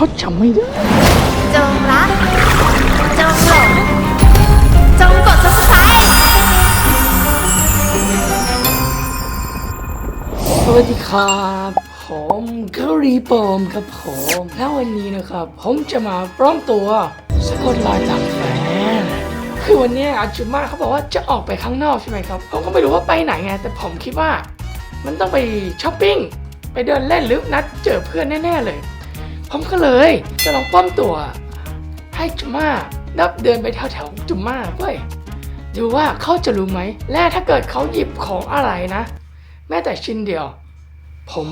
เขาจำไม่ได้ จงรัก จงหลง จงกด subscribe สวัสดีครับ ผมเกาหลีปอมครับผม แล้ววันนี้นะครับ ผมจะมาปลอมตัวสะกดลายจากแฟน คือวันเนี้ยอาจุมาเขาบอกว่าจะออกไปข้างนอกใช่ไหมครับ ผมก็ไม่รู้ว่าไปไหนไง แต่ผมคิดว่า มันต้องไปช้อปปิ้ง ไปเดินเล่นหรือนัดเจอเพื่อนแน่ ๆ เลย ผมก็เลยจะลองปลอมตัว ให้จุม่านับเดินไปแถวๆจุม่าเว้ยดูว่าเขาจะรู้ไหม และถ้าเกิดเขาหยิบของอะไรนะ แม้แต่ชิ้นเดียว ผม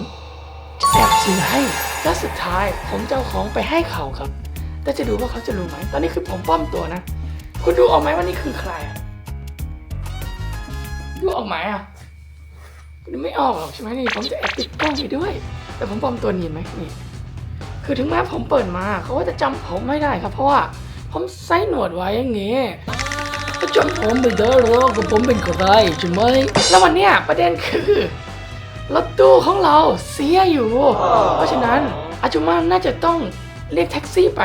จะแอบซื้อให้และสุดท้ายผมจะเอาของไปให้เขาครับแต่จะดูว่าเขาจะรู้ไหม ตอนนี้คือผมปลอมตัวนะ คุณดูออกไหมว่านี่คือใครดูออกไหมอะดูไม่ออกหรอกใช่ไหมนี่ผมจะแอบติดกล้องไปด้วย แต่ผมปลอมตัวนียนไหมนี่ คือถึงแม้ผมเปิดมาเขาก็จะจำผมไม่ได้ครับ เพราะว่าผมใส่หนวดไว้อย่างงี้ก็จำผมไม่ได้หรอกว่าผมเป็นใครใช่ไหมแล้ววันเนี้ยประเด็นคือรถตู้ของเราเสียอยู่ เพราะฉะนั้นอาจุมาน่าจะต้องเรียกแท็กซี่ไป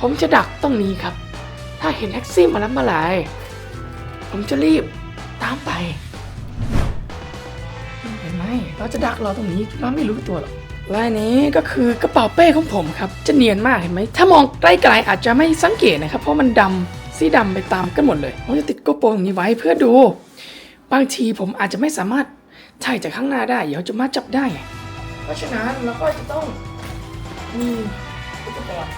ผมจะดักตรงนี้ครับ ถ้าเห็นแท็กซี่มารับเมื่อไหร่ผมจะรีบตามไปเห็นไหมเราจะดักเราตรงนี้จุมาไม่รู้ตัวหรอก ลายนี้ก็คือกระเป๋าเป้ของผมครับจะเนียนมากเห็นไหมถ้ามองใกล้ๆอาจจะไม่สังเกตนะครับเพราะมันดำสีดำไปตามกันหมดเลยผมจะติดโกโปรงนี้ไว้เพื่อดู บางทีผมอาจจะไม่สามารถถ่ายจากข้างหน้าได้เดี๋ยวจะมาจับได้ไงเพราะฉะนั้นเราก็จะต้องมีอุปกรณ์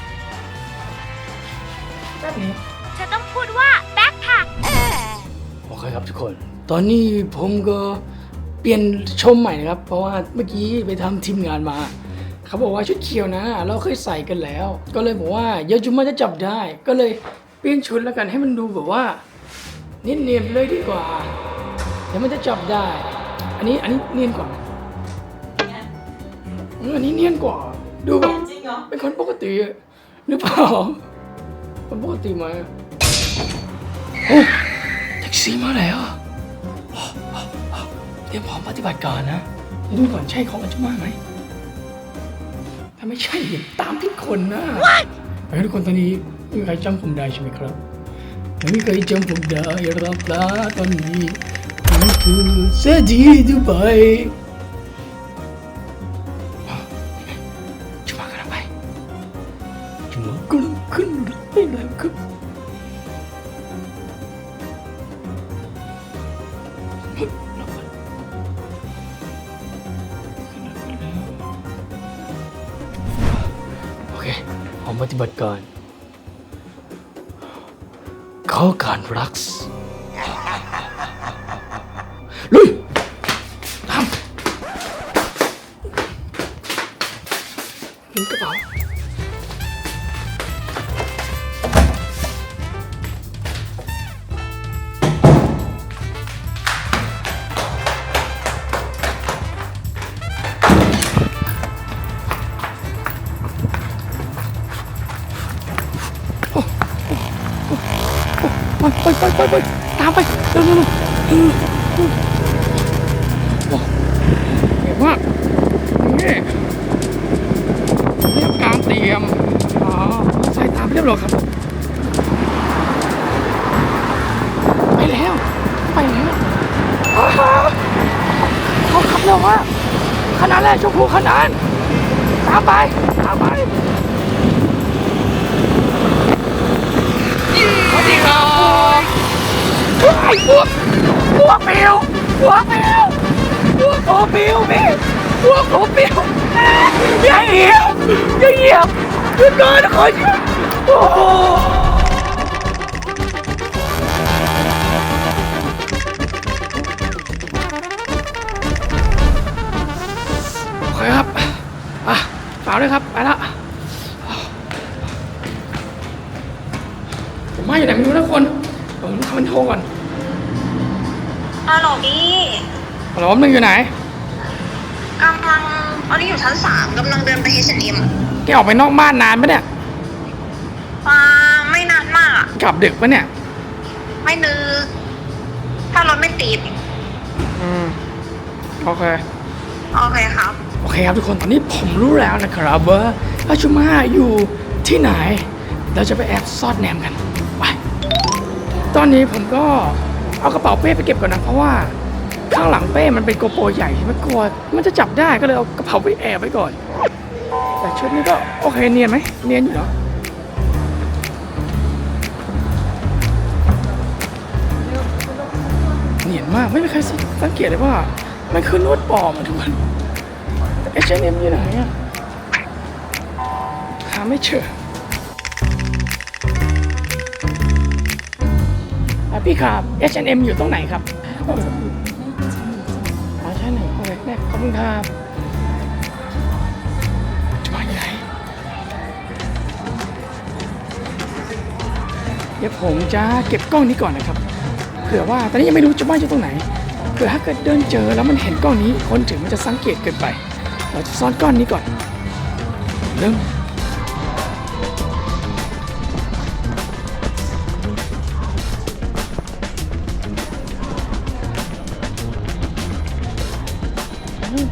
แบบนี้จะต้องพูดว่า backpack โอเคครับทุกคน ตอนนี้ผมก็ เปลี่ยนชมใหม่นะครับ เพราะว่าเมื่อกี้ไปทำทีมงานมา เขาบอกว่าชุดเขียวนะ เราเคยใส่กันแล้ว ก็เลยบอกว่าเดี๋ยวจุมาจะจับได้ ก็เลยเปลี่ยนชุดแล้วกันให้มันดูแบบว่าเนียนๆไปเลยดีกว่าเดี๋ยวมันจะจับได้ อันนี้อันนี้เนียนกว่าไหมอืมอันนี้เนียนกว่า ดูแบบจริงเหรอเป็นคนปกติหรือเปล่าคนปกติไหมโอ้แท็กซี่มาแล้วเต รียมพร้อมปฏิบัติการนะเดี๋ยวดูก่อนใช่ของอาจุมาไหมถ้าไม่ใช่อย่าตามที่คนนะเฮ้ยทุกคนตอนนี้ไม่มีใครจำผมได้ใช่ไหมครับไม่มีใครจำผมได้หรอกนะตอนนี้ผมคือเศรษฐีดูไบ ไปไปไปตามไปเร็วเร็วเร็วเออโอ้เก่งมานี่เรียบการเตรียมอ๋อใส่ตามเรียบร้อยครับ ไปแล้ว ไปแล้วอ้าวเขาขับเร็วมากขนาดแรกชมพูขนาดตามไป ไอ้พวกพวกปิวพวกปิวพวกโอปิวพี่พวกโอปิวอย่าเหยียบอย่าเหยียบหยุดก่อนขอหยุดโอ้โหโอเคครับ อะฝากด้วยครับ ไปละ ฮัลโหลมึงอยู่ไหนกำลังตอนนี้อยู่ชั้นสามกำลังเดินไป H&M แกออกไปนอกบ้านนานปะเนี่ยอ่าไม่นานมากอะกลับดึกปะเนี่ยไม่นึกถ้ารถไม่ติด อืมโอเค โอเคครับ โอเคครับทุกคนตอนนี้ผมรู้แล้วนะครับว่าอาชุมาอยู่ที่ไหน เราจะไปแอบซ่อนแนมกันไปตอนนี้ผมก็เอากระเป๋าเป้ไปเก็บก่อนนะเพราะว่า ข้างหลังเป้มันเป็นโกโปรใหญ่ไม่กลัวมันจะจับได้ก็เลยเอากระเป๋าไปแอบไว้ก่อน แต่ชุดนี้ก็โอเคเนียนไหมเนียนอยู่เนาะเนียนมากไม่มีใครสังเกตเลยว่า มันคือนวดปลอมอะทุกคนเอชเอ็มอยู่ไหนอะหาไม่เจออะพี่ครับ H&M อยู่ตรงไหนครับ คุณครับจะมาอยู่ไหนเดี๋ยวผมจะเก็บกล้องนี้ก่อนนะครับ เผื่อว่าตอนนี้ยังไม่รู้จะบ้าอยู่ตรงไหน เผื่อถ้าเกิดเดินเจอแล้วมันเห็นกล้องนี้ คนถึงมันจะสังเกตเกินไป เราจะซ่อนกล้องนี้ก่อน เริ่ม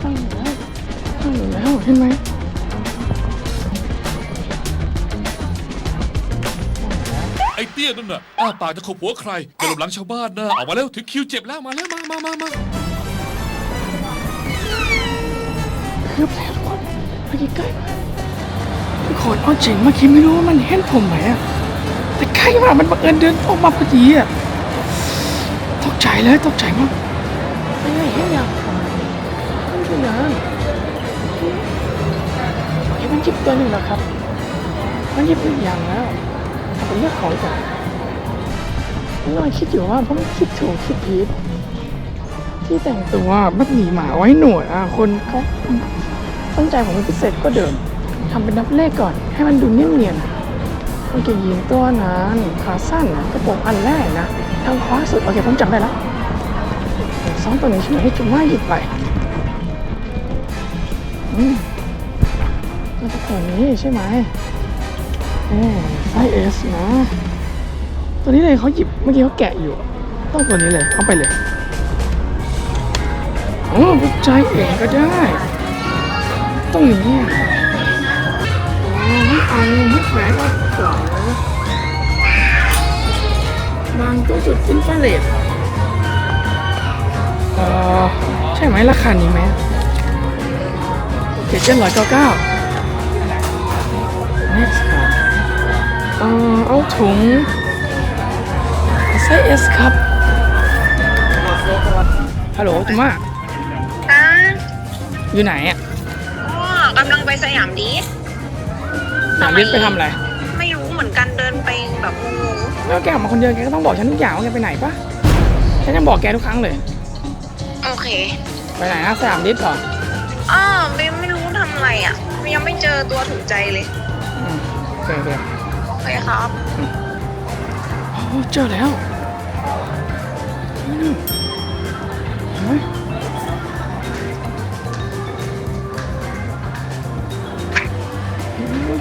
ตั้งอยู่แล้วตั้งอยู่แล้วเห็นไหมไอ้เตี้ยนั่นน่ะอ้าปากจะขบหัวใครจะหลบหลังชาวบ้านนะออกมาแล้วถึงคิวเจ็บแล้วมาแล้วมามามามาเกือบแล้วทุกคนเมื่อกี้ใกล้มากทุกคนเอาจริงเมื่อกี้ไม่รู้ว่ามันเห็นผมไหมอะแต่ใกล้มากมันบังเอิญเดินออกมาพอดีอะตกใจเลยตกใจมากไม่ได้เห็นยัง มันคือยังเฮ้ยมันหยิบตัวหนึ่งแล้วครับ มันหยิบอีกอย่างแล้วเอาไปเลือกของก่อนผมกำลังคิดอยู่ว่าผมคิดถูกคิดผิดที่แต่งตัวมัดหมีหมาไว้หนวดอะคนเขาตั้งใจผมเป็นพิเศษก็เดิมทำเป็นนับเลขก่อน ให้มันดูเนียนๆกางเกงยีนตัวนั้นขาสั้นกระโปรงอันแรกนะทางขวาสุดโอเคผมจำได้แล้วสองตัวนี้ใช่ไหมให้จุ๊ม่าหยิบไป มมันจะตัวนี้ใช่ไหมเออไซส์เอสนะ ตัวนี้เลยเขาหยิบเมื่อกี้เขาแกะอยู่ ต้องตัวนี้เลยเอาไปเลยโอ้บุกใจเองก็ได้ ต้องอย่างนี้อ๋อไม่เอาไม่แขวนก็เก๋บางตัวจุดอินฟราเรดเออใช่ไหมราคานี้ไหม เจ็ดเจ็ดร้อยเก้าเก้า next ครับเออเอาถุงไซส์ S ครับ ฮัลโหลจุ๊ม่าอ่าอยู่ไหนอะอ๋อกำลังไปสยามดีหนาลิศไปทำอะไร ไม่รู้เหมือนกันเดินไปแบบงงแล้วแกออกมาคนเดียวแกก็ต้องบอกฉันทุกอย่างว่าแกไปไหนปะฉันจะบอกแกทุกครั้งเลย ๆโอเค ไปไหนนะสยามลิศเหรอ อ้าวไม่ไม่รู้ทำ อะไรอะยังไม่เจอตัวถูกใจเลยอืมโอเคโอเคโอเคครับโอ้เจอแล้วนี่เห็นไหม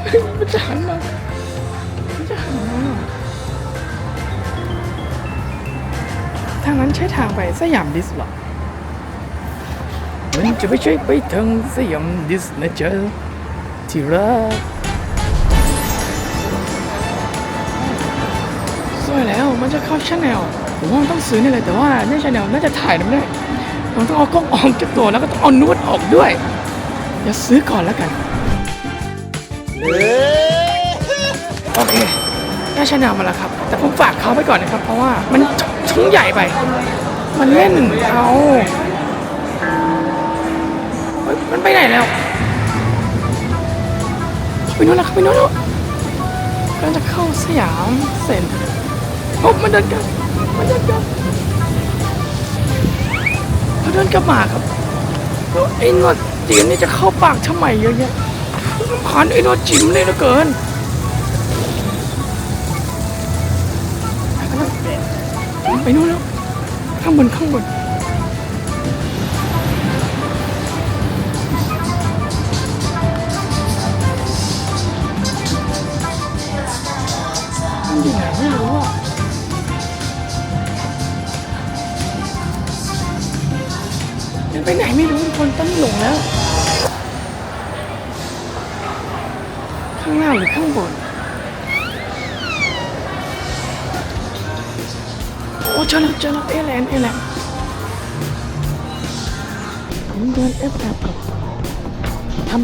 เฮ้ยมันจะหันมามันจะหันมาทางนั้นใช้ทางไปสยามดิสเหรอ มันจะไม่ใช่ไปทางสยามดิสนะเจ๊ะที่รักสวยแล้วมันจะเข้าชาแนลผมว่ามันต้องซื้อนี่เลยแต่ว่าในชาแนลน่าจะถ่ายไม่ได้ผมต้องเอากล้องออกจากตัวแล้วก็ต้องเอานวดออกด้วยเดี๋ยวซื้อก่อนแล้วกันโอเคได้ชาแนลมาแล้วครับ แต่ผมฝากเขาไปก่อนนะครับ เพราะว่ามันช่องใหญ่ไป มันเล่นเขา มันไปไหนแล้วไปโน่นแล้วไปโน่นแล้วกำลังจะเข้าสยามเซ็นโอ้มันเดินกลับมันเดินกลับเขาเดินกลับมาครับแล้วไอ้นวดจีนนี่จะเข้าปากทำไมเยอะแยะผ่านไอ้นวดจิ๋มเลยเหลือเกินไปโน่นแล้วข้างบนข้างบน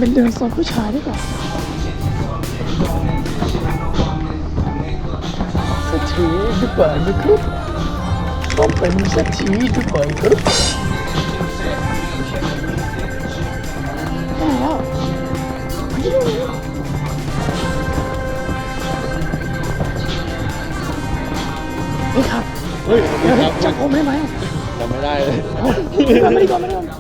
เป็นเดินโซนผู้ชายดีกว่าสักทีดีกว่านะครับต้องเป็นสักทีดีกว่าครับได้แล้วนี่ครับเฮ้ยเดี๋ยวจับผมได้ไหมจำไม่ได้เลยไม่ได้ก่อนไม่ได้ก่อน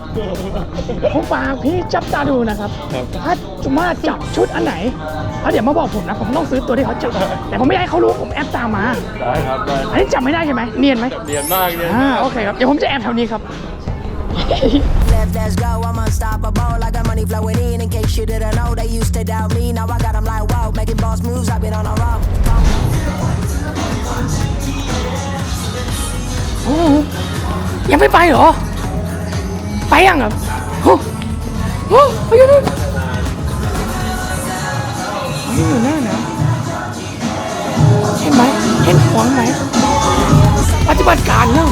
ผมฝากพี่จับตาดูนะครับครับ ถ้าจุมาจับชุดอันไหนแล้วเดี๋ยวมาบอกผมนะ ผมต้องซื้อตัวที่เขาจับ แต่ผมไม่ให้เขารู้ผมแอบตามมา ได้ครับได้อันนี้จับไม่ได้ใช่ไหมเนียนไหมเรียนมากเรียนอ่ามากโอเคครับ เดี๋ยวผมจะแอบแถวนี้ครับ Left, let's go, I'm unstoppable. I got money flowing in, in case you didn't know. They used to doubt me, now I got them like, wow, making boss moves, I've been on a roll. โอ้โหยังไม่ไปเหรอ ไปยังครับโอ้โหไปอยู่นู่นอ๋ออยู่หน้านะเห็นไหมเห็นขวางไหมปฏิบัติการเนอะ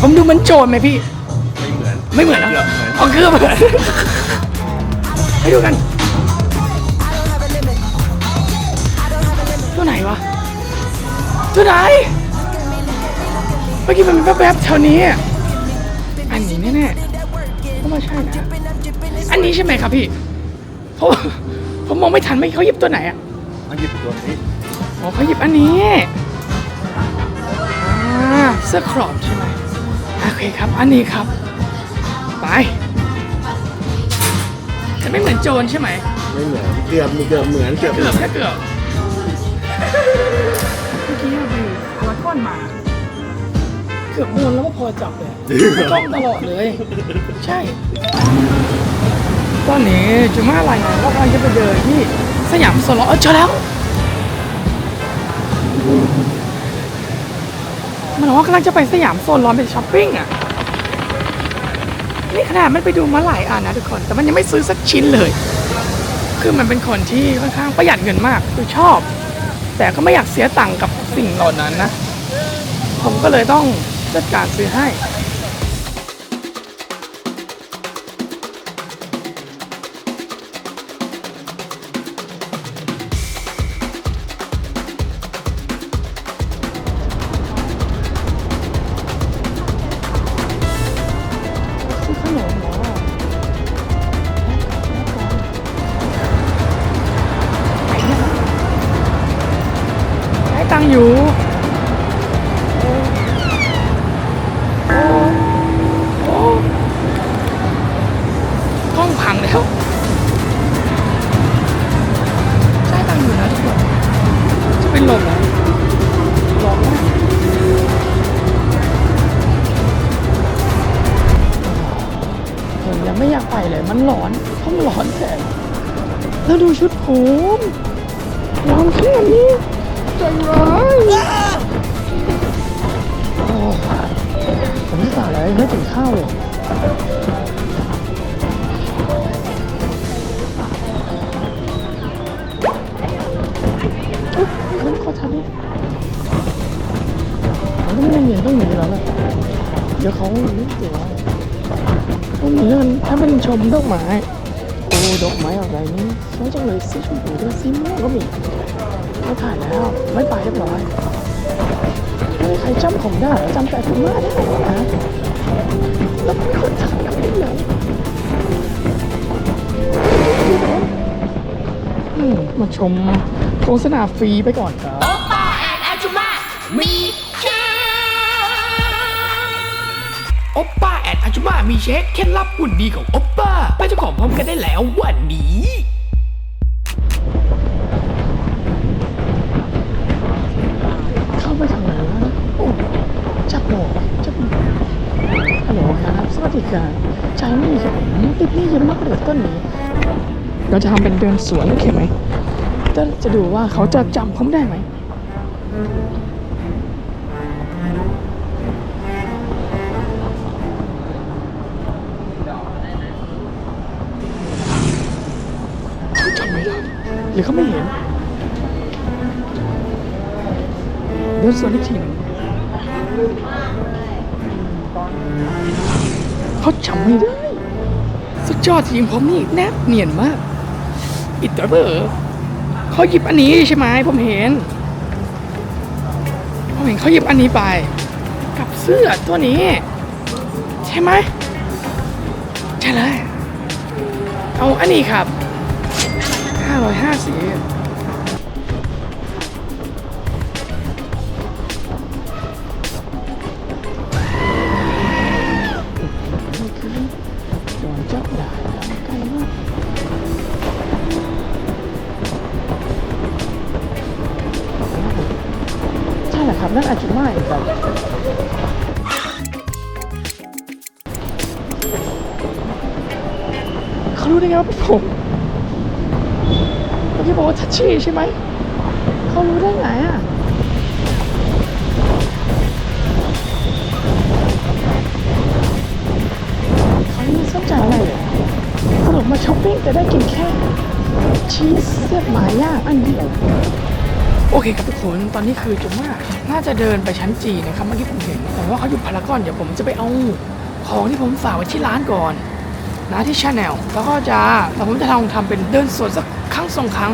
ผมดูมันโจรไหมพี่ ไม่เหมือน ไม่เหมือนนะเอาเกือบเหมือนให้ดูกันตัวไหนวะตัวไหน เมื่อกี้มันแวบๆแถวนี้อะอันนี้แน่ๆก็ไม่ใช่นะ อันนี้ใช่ไหมครับพี่เพราะผมมองไม่ทันไม่เขาหยิบตัวไหนอะอันหยิบตัวนี้อ๋อเขาหยิบอันนี้อ่าเสื้อครอบใช่ไหมโอเคครับ อันนี้ครับ ไปแต่ไม่เหมือนโจรใช่ไหมไม่เหมือนเกือบมีเกือบเหมือนเกือบเกือบแค่เกือบเมื่อกี้เราไปพารากอนมา เกือบโดนแล้วก็พอจับเลยจ้องตลอดเลย ใช่ ตอนนี้จุม่ารายงานว่ากำลังจะไปเดินที่สยามโซลเออเจอแล้ว มันบอกว่ากำลังจะไปสยามโซนร้อนไปช้อปปิ้งอะ นี่ขนาดมันไปดูมาหลายอันนะทุกคน แต่มันยังไม่ซื้อสักชิ้นเลย คือมันเป็นคนที่ค่อนข้างประหยัดเงินมาก คือชอบ แต่ก็ไม่อยากเสียตังค์กับสิ่งเหล่านั้นนะ ผมก็เลยต้อง จัดการซื้อให้คือขนมหมอให้ตังอยู่ เขาไม่เงผมเลื่อนถ้าเป็นชมดอกไม้โอ้ดอกไม้อะไรนี่สวยจังเลยสีชมพูด้วยสีม่วงก็มีเขาถ่ายแล้วไม่ไปเรียบร้อยไม่ใครจำผมได้จำแต่ผมมาได้เหรอนะแล้วมีคนทักกลับได้เลยมมาชมโฆษณาฟรีไปก่อนครับ มามีเช็คเคล็ดลับหุ่นดีของโอปป้าไปเจ้าของพร้อมกันได้แล้ววันนี้เข้าไปทางไหนวะโอ้จับหมอกจับหมอกฮัลโหลครับ สวัสดีครับใช้นี่ผมติดหนี่เยอะมากเลยต้นนี้ เราจะทำเป็นเดินสวนโอเคไหมจะจะดูว่าเขาจะจำผมได้ไหม หรือเขาไม่เห็นเดินสวนอีกทีนึงเขาจำไม่ได้ สุดยอดทีมผมนี่แนบเนียนมาก อิตาเบอร์เขาหยิบอันนี้ใช่ไหมผมเห็น ผมเห็นเขาหยิบอันนี้ไป กับเสื้อตัวนี้ ใช่ไหมใช่เลยเอาอันนี้ครับ 550นี่คือโดนจับได้แล้วกันว่าใช่แหละครับ นั่นอาจจะไม่ครับเขารู้ได้ไงว่าผมเมื่อกี้บอกว่าทั ชี่ใช่ไหม เขารู้ได้ไงอะเขาไม่สนใจอะไรเลยสรุปมาช้อปปิ้งแต่ได้กินแค่ ชีสเสียบหมาย่างอันเดียวโอเคครับทุกคน ตอนนี้คือจุม่าน่าจะเดินไปชั้นจีนะครับเมื่อกี้ผมเห็น แต่ว่าเขาอยู่พารากอน เดี๋ยวผมจะไปเอาของที่ผมฝากไว้ที่ร้านก่อน นะที่ชาแนลแล้วก็จะแต่ผมจะลองทำเป็นเดินสวนสักครั้งสองครั้ง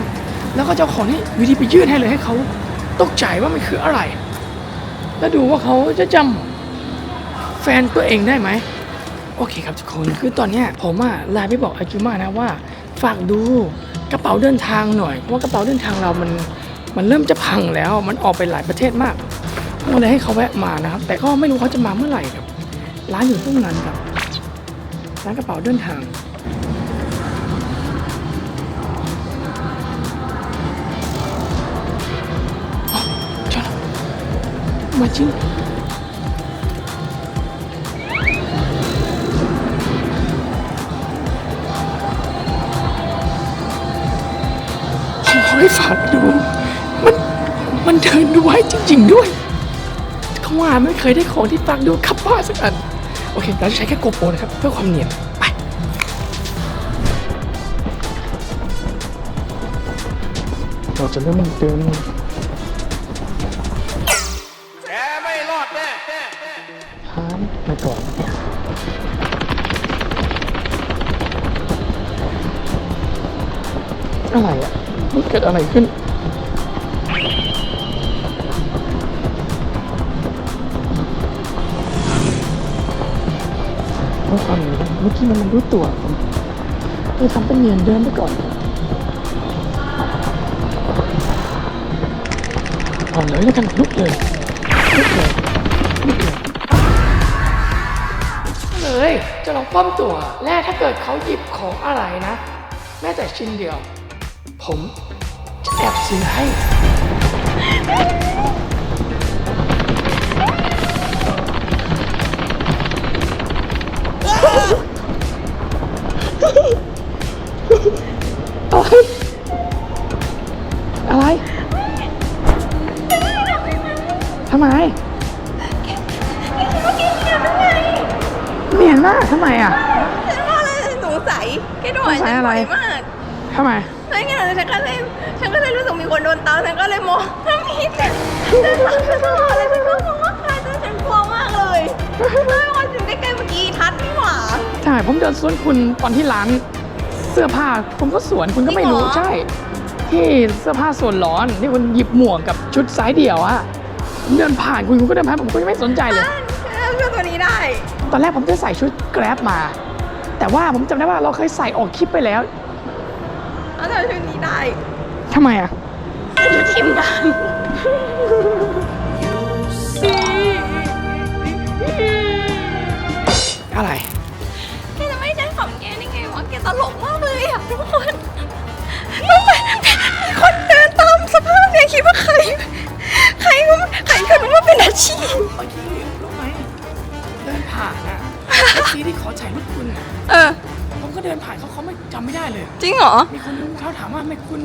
แล้วก็เจะเอาของนี้วิธีไปยื่นให้เลยให้เขาตกใจว่ามันคืออะไร แล้วดูว่าเขาจะจำแฟนตัวเองได้ไหม โอเคครับทุกคน คือตอนนี้ผมอะไลน์ไปบอกอาจุมานะว่า ฝากดูกระเป๋าเดินทางหน่อย เพราะว่ากระเป๋าเดินทางเรามันมันเริ่มจะพังแล้ว มันออกไปหลายประเทศมากก็เลยให้เขาแวะมานะครับ แต่ก็ไม่รู้เขาจะมาเมื่อไหร่ครับ ร้านอยู่ตรงนั้นครับ ร้านกระเป๋าเดินทาง มาจริงขอให้ฝากดู มัน มันเดินดูไว้จริง ๆ ด้วยเขาว่าไม่เคยได้ของที่ฝากดูขับบ้าสักอัน โอเค เราจะใช้แค่โกโปรนะครับ เพื่อความเนียนไปเราจะเริ่มเดิน ไปก่อนอะไรอะมันเกิดอะไรขึ้นเมื่อความนี้เมื่อกี้มันรู้ตัวผมเลยทำเป็นเนียนเดินไปก่อนเอาเลยแล้วกันลุกเลยลุกเลย จะลองป้อมตัวและถ้าเกิดเขาหยิบของอะไรนะ แม้แต่ชิ้นเดียว ผมจะแอบซื้อให้ นหน้าทำไมอะสงสัยแกโดนสงสัยอะไรมากทำไมแล้วไงฉันก็เลยฉันก็เลยรู้สึกมีคนโดนตามฉันก็เลยมองถ้ามีแต่เดินตามฉันตลอดเลยฉันก็มองว่าใครแต่ฉันกลัวมากเลยแล้วพอถึงใกล้ๆเมื่อกี้ทัดนี่หว่าใช่ผมเดินสวนคุณตอนที่ร้านเสื้อผ้าคุณก็สวนคุณก็ไม่รู้จริงเหรอใช่ ที่เสื้อผ้าส่วนร้อนที่คุณหยิบหมวกกับชุดสายเดี่ยวอะผมเดินผ่านคุณคุณก็เดินผ่านผมคุณยังไม่สนใจเลยเชื่อตัวนี้ได้ ตอนแรกผมจะใส่ชุดแกร็บมา แต่ว่าผมจำได้ว่าเราเคยใส่ออกคลิปไปแล้วแล้วเธอชุดนี้ได้ทำไมอะชุดทีมงานอะไรแกจะไม่ใช่ของแกได้ไงวะแกตลกมากเลยอะทุกคนต้องไปมีคนเดินตามสภาพเนี่ยคิดว่าใคร ใครก็ใครก็นึกว่าเป็นอาชีพ ผ่านอะไอ้ทีที่ขอถ่ายรูปคุณอะเออ ผมก็เดินผ่านเขาเขาไม่จำไม่ได้เลย จริงเหรอ มีคนนึงเขาถามว่าทำไมคุณ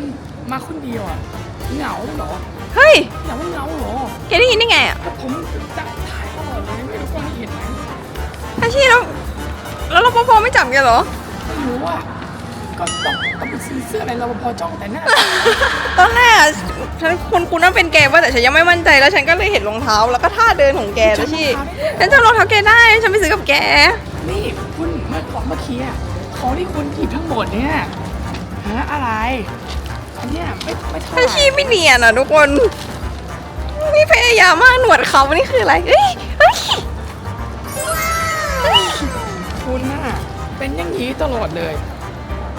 มาคนเดียวอะเหงาเหรอเฮ้ยเหงาเหงาเหรอแกได้ยินได้ไงอะแต่ผมจะถ่ายตลอดเลยไม่รู้ว่าเห็นไหมอาชีพแล้ว แล้วรปภไม่จับแกเหรอ ไม่รู้ว่าก็ต้องต้องไปซื้อเสื้ออะไรรปภจ้องแต่หน้า ตอนแรกอะ ฉันคุณคุณว่าเป็นแกว่าแต่ฉันยังไม่มั่นใจแล้วฉันก็เลยเห็นรองเท้าแล้วก็ท่าเดินของแกนะชี่ฉันจำรองเท้าแกได้ฉันไปซื้อกับแก นี่คุณเมื่อก่อนเมื่อกี้อะของที่คุณหยิบทั้งหมดเนี่ยหาอะไร อันเนี้ยไม่ไม่เท่าไหถ้าร่ชี่ไม่เนียนอะทุกคน นี่พยายามมากหนวดเขานี่คืออะไรเอ้ยเอ้ยเอ้ยคุณน่ะเป็นอย่างนี้ตลอดเลย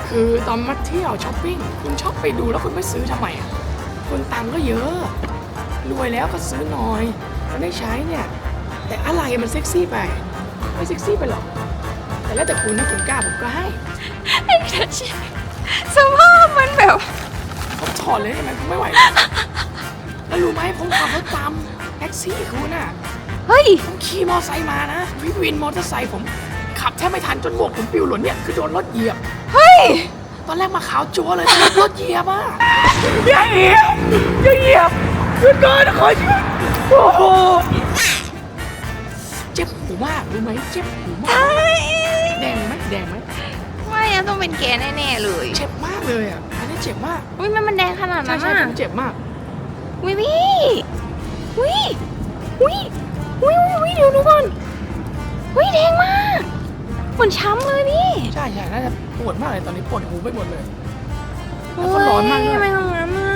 คือตอนมาเที่ยวช้อปปิ้งคุณชอบไปดูแล้วคุณไม่ซื้อทำไมอะ คุณตังค์ก็เยอะ รวยแล้วก็ซื้อหน่อยมันได้ใช้เนี่ย แต่อะไรมันเซ็กซี่ไปไม่เซ็กซี่ไปหรอก แต่แล้วแต่คุณนะคุณกล้าผมก็ให้ไอ้ทัชชี่สภาพมันแบบผมถอดเลยได้ไหมผมไม่ไหวแล้วแล้วรู้ไหมผมขับรถตามแท็กซี่คุณน่ะเฮ้ยผมขี่มอไซค์มานะวิวินมอเตอร์ไซค์ผมขับแทบไม่ทันจนหมวกผมปลิวหล่นเนี่ยคือโดนรถเหยียบ เฮ้ย ตอนแรกมาขาวจัวเลยถูกรถเหยียบอะอย่าเหยียบอย่าเหยียบหยุดก่อนขอหยุดโอ้โหเจ็บหูมากรู้ไหมเจ็บหูมากแดงไหมแดงไหมไม่อะต้องเป็นแกแน่ๆเลยเจ็บมากเลยอะอันนี้เจ็บมากอุ้ยมันมันแดงขนาดใช่นั้นใช่อะผมเจ็บมาก วิวิวิวิวิวิวิเดี๋ยวดูก่อนวิแดงมาก เหมือนช้ำเลยพี่ใช่ใช่น่าจะปวดมากเลยตอนนี้ปวดหูไปหมดเลย แล้วก็ร้อนมากด้วยทำไมทำงั้นอะ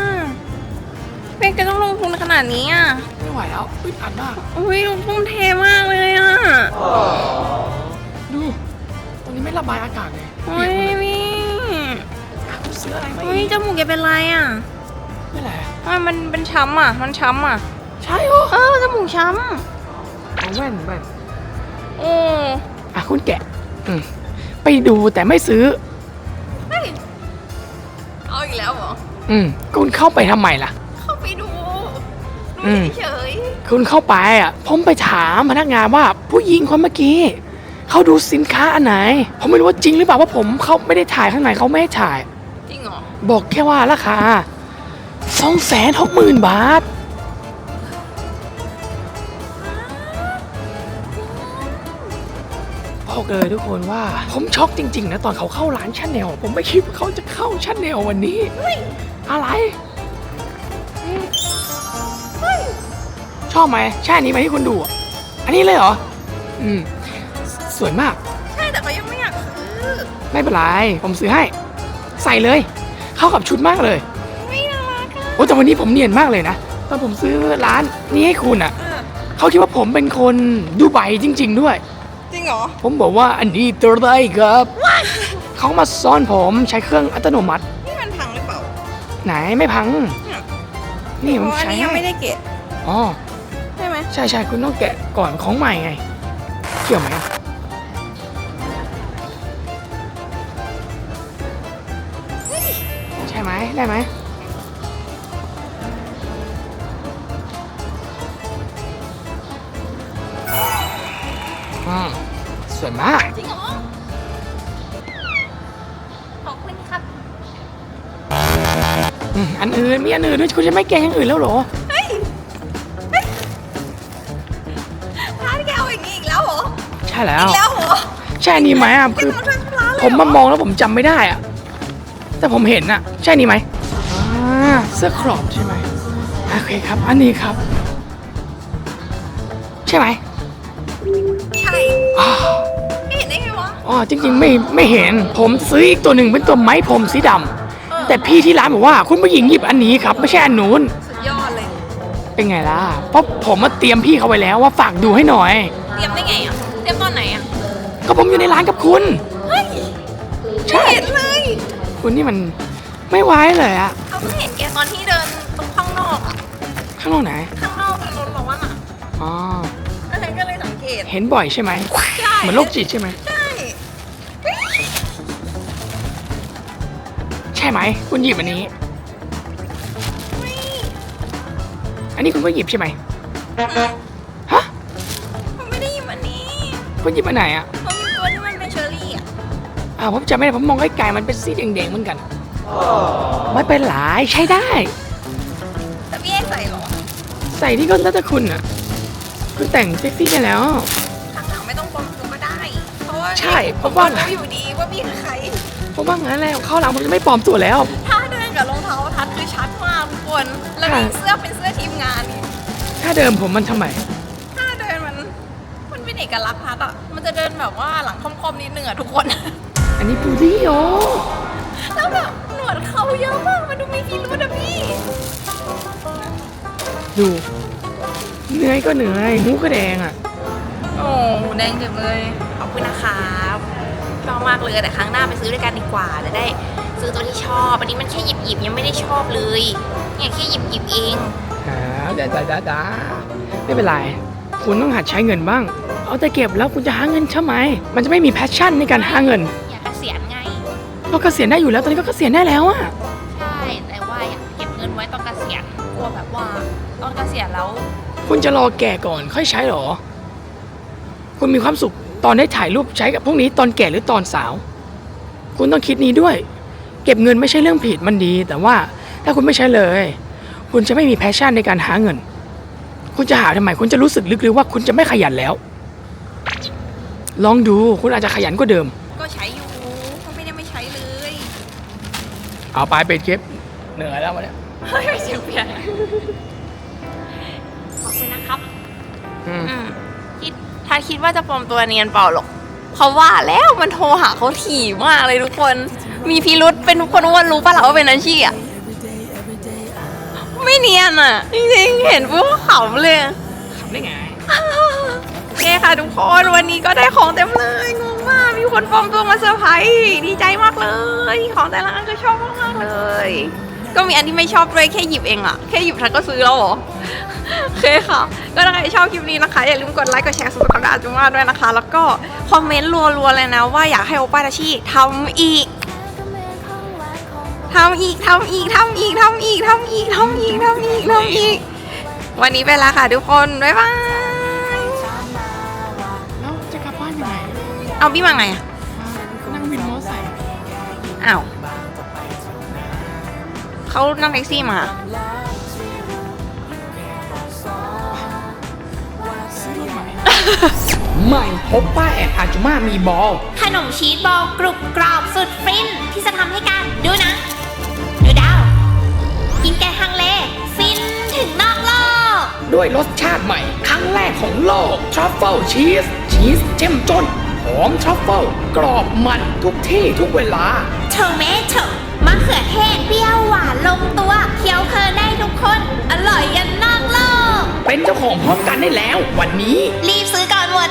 เป็นก็ต้องลงทุนขนาดนี้อะไม่ไหวแล้วอึดอัดมากอุ้ยลงทุนเทมากเลยอะดูตรงนี้ไม่ระบายอากาศเลยโอ้ยพี่อะคุณซื้ออะไรมาอุ้ยอีกจมูกแกเป็นไรอะไม่แหละทำไมมันเป็นช้ำอะ มันช้ำอะ ใช่เหรอเออจมูกช้เอาแว่นแว่นำโอ้อะคุณแกะอืม ไปดูแต่ไม่ซื้อ เฮ้ยเอาอีกแล้วเหรอ อืมคุณเข้าไปทำไมล่ะ เข้าไปดูอืดูม เฉยคุณเข้าไปอะ ผมไปถามพนักงานว่าผู้หญิงคนเมื่อกี้เขาดูสินค้าอันไหน ผมไม่รู้ว่าจริงหรือเปล่าว่าผมเขาไม่ได้ถ่ายข้างในเขาไม่ให้ถ่าย ๆจริงเหรอ บอกแค่ว่าราคาสองแสนหกหมื่นบาท เลยทุกคนว่า ผมช็อกจริง ๆ นะ ตอนเขาเข้าร้านชาแนลผมไม่คิดว่าเขาจะเข้าชาแนลวันนี้อะไรชอบไหมใช่อันนี้ไหมที่คุณดูอะอันนี้เลยเหรอ อืม สวยมาก ใช่แต่เขายังไม่อยากซื้อ ไม่เป็นไร ผมซื้อให้ ใส่เลย เข้ากับชุดมากเลย ไม่น่ารักอะโอ้แต่วันนี้ผมเนียนมากเลยนะ ตอนผมซื้อร้านนี้ให้คุณอะเออเขาคิดว่าผมเป็นคนดูไบจริง ๆ ด้วยจ ริงเหรอ ผมบอกว่าอันนี้ตัวอะไรครับ เขามาซ่อนผมใช้เครื่องอัตโนมัติ นี่มันพังหรือเปล่าไหนไม่พัง เนี่ยนี่เพผมราะอันใช้นี้ยังให้ไม่ได้เกะอ๋อ ใช่ไหมใช่ใช่คุณต้องแกะก่อนของใหม่ไง เกี่ยวไหมอะใช่ไหมได้ไหม มาก จริงเหรอ ขอบคุณครับอืมอันอื่นมีอันอื่นด้วยคุณจะไม่แกะอย่างอื่นแล้วเหรอ เฮ้ยเฮ้ยร้านแกเอาอย่างนี้อีกแล้วเหรอ ใช่แล้วอีกแล้วเหรอใช่อันนี้ไหมอะคือไม่ต้องทั้งร้านเลยผมมามองแล้วผมจำไม่ได้อะแต่ผมเห็นอะ ใช่อันนี้ไหมอ่าเสื้อครอบใช่ไหมโอเคครับ อันนี้ครับ ใช่ไหมใช่ อ้าว อ๋อจริง ๆ ไม่ไม่เห็น ผมซื้ออีกตัวหนึ่งเป็นตัวไม้ผมสีดำเออแต่พี่ที่ร้านบอกว่าคุณผู้หญิงหยิบอันนี้ครับ ไม่ใช่อันนู้นสุดยอดเลย เป็นไงล่ะเพราะผมมาเตรียมพี่เขาไว้แล้วว่าฝากดูให้หน่อย เตรียมได้ไงอะ เตรียมตอนไหนอะ ก็ผมอยู่ในร้านกับคุณ เฮ้ยใช่ ไม่เห็นเลย คุณนี่มันไม่ไว้เลยอะเขาเพิ่งเห็นแกตอนที่เดินตรงข้างนอกอะ ข้างนอกไหนข้างนอกเป็นรถร้อนอะอ๋อแล้วฉันก็เลยสังเกต เห็นบ่อยใช่ไหมใช่เหมือนโรคจิตใช่ไหม ใช่ ใช่ไหม คุณหยิบอันนี้เฮ้ยอันนี้คุณก็หยิบใช่ไหมฮะผมไม่ได้ยินวันนี้คุณหยิบอันไหนอะผมมีตัวที่มันเป็นเชอร์รี่อะอ่าผมจำไม่ได้ผมมองไกลๆมันเป็นสีแดงๆเหมือนกันไม่เป็นไรใช้ได้ แต่พี่ให้ใส่เหรอใส่นี่ก็แล้วแต่คุณอะ คุณแต่งเซ็กซี่กันแล้ว ข้างหลังไม่ต้องปลอมตัวก็ได้ เพราะว่าใช่เพราะว่ารู้อยู่ดีว่าพี่คือใคร ผมว่างั้นแหละเข้าวหลังผมจะไม่ปลอมตัวแล้ว ถ้าเดินกับรองเท้าทัดคือชัดมากทุกคน แล้วมีเสื้อเป็นเสื้อทีมงานอีกถ้าเดิมผมมันทำไม ถ้าเดินมัน มันเป็นเอกลักษณ์ทัดอะ มันจะเดินแบบว่าหลังค่อมๆนิดนึงอะทุกคน อันนี้บูลลี่โอแล้วแบบหนวดเขาเยอะมาก มันดูมีพิรุธอะพี่ ดูเหนื่อยก็เหนื่อยหูก็แดงอะ โอ้แดงเจ็บเลย ขอบคุณนะครับ ชอบมากเลยแต่ครั้งหน้าไปซื้อด้วยกันดีกว่าจะได้ซื้อตัวที่ชอบอันนี้มันแค่หยิบหยิบๆยังไม่ได้ชอบเลยเนี่ยแค่หยิบหยิบๆเองอ่าดาดาดาดาไม่เป็นไรคุณต้องหัดใช้เงินบ้าง เอาแต่เก็บแล้วคุณจะหาเงินใช่ไหมมันจะไม่มีแพชชั่นในการหาเงินอยากเกษียณไงก็เกษียณได้อยู่แล้วตอนนี้ก็เกษียณได้แล้วอะใช่แต่ว่าอยากเก็บเงินไว้ตอนเกษียณกลัวแบบว่าตอนเกษียณแล้ว คุณจะรอแก่ก่อนค่อยใช้เหรอ คุณมีความสุข ตอนได้ถ่ายรูปใช้กับพวกนี้ตอนแก่หรือตอนสาว คุณต้องคิดนี้ด้วย เก็บเงินไม่ใช่เรื่องผิดมันดี แต่ว่าถ้าคุณไม่ใช้เลย คุณจะไม่มีแพชชั่นในการหาเงิน คุณจะหาทำไม คุณจะรู้สึกลึกๆว่าคุณจะไม่ขยันแล้ว ลองดูคุณอาจจะขยันกว่าเดิม ก็ใช้อยู่ก็ไม่ได้ไม่ใช้เลยเอาไปเป็นเก็บเหนื่อยแล้ววันเนี้ยเฮ้ยเสียงเปลี่ยนขอบคุณนะครับ อืม อืม คิดถ้าคิดว่าจะปลอมตัวเนียนเปล่าหรอกเพราะว่าแล้วมันโทรหาเขาถี่มากเลยทุกคน มีพิรุษเป็นทุกคนอ้วนรู้ปะล่ะว่าเป็นอาชีพอะไม่เนียนอะจริงๆเห็นปุ๊บก็ขำเลยทำได้ไงโอเคค่ะทุกคนวันนี้ก็ได้ของเต็มเลยงงมากมีคนปลอมตัวมาเซอร์ไพรส์ดีใจมากเลย ของแต่ละอันก็ชอบมากๆเลย ก็มีอันที่ไม่ชอบด้วยแค่หยิบเองอะแค่หยิบทักก็ซื้อแล้วเหรอ โอเคค่ะ ก็ถ้าใครชอบคลิปนี้นะคะ อย่าลืมกดไลค์ กดแชร์สุดกับดาจุมาด้วยนะคะ แล้วก็คอมเมนต์รัวๆเลยนะ ว่าอยากให้โอป้าดาชิทำอีกทำอีกทำอีกทำอีกทำอีกทำอีกทำอีกทำอีกทำอีก วันนี้ไปแล้วค่ะทุกคน บ๊ายบาย แล้วจะกลับบ้านยังไงเอาพี่มาไงอะนั่งวินมอเตอร์ไซค์อ้าวเขานั่งแท็กซี่มา ใหม่พบป้าแอดอาจุมามีบอล ขนมชีสบอลกรุบกรอบสุดฟินที่จะทำให้การดูหนะ ดูดาว กินแกงฮังเล ฟินถึงนอกโลก ด้วยรสชาติใหม่ ครั้งแรกของโลกทรัฟเฟิลชีสชีสเจ้มจนหอมทรัฟเฟิลกรอบมันทุกที่ทุกเวลา โทเมโตมะเขือเทศเปรี้ยวหวานลงตัว เคี้ยวเพลินได้ทุกคน อร่อยยันนอกโลก เป็นเจ้าของพร้อมกันได้แล้ว วันนี้ รีบซื้อก่อนหมด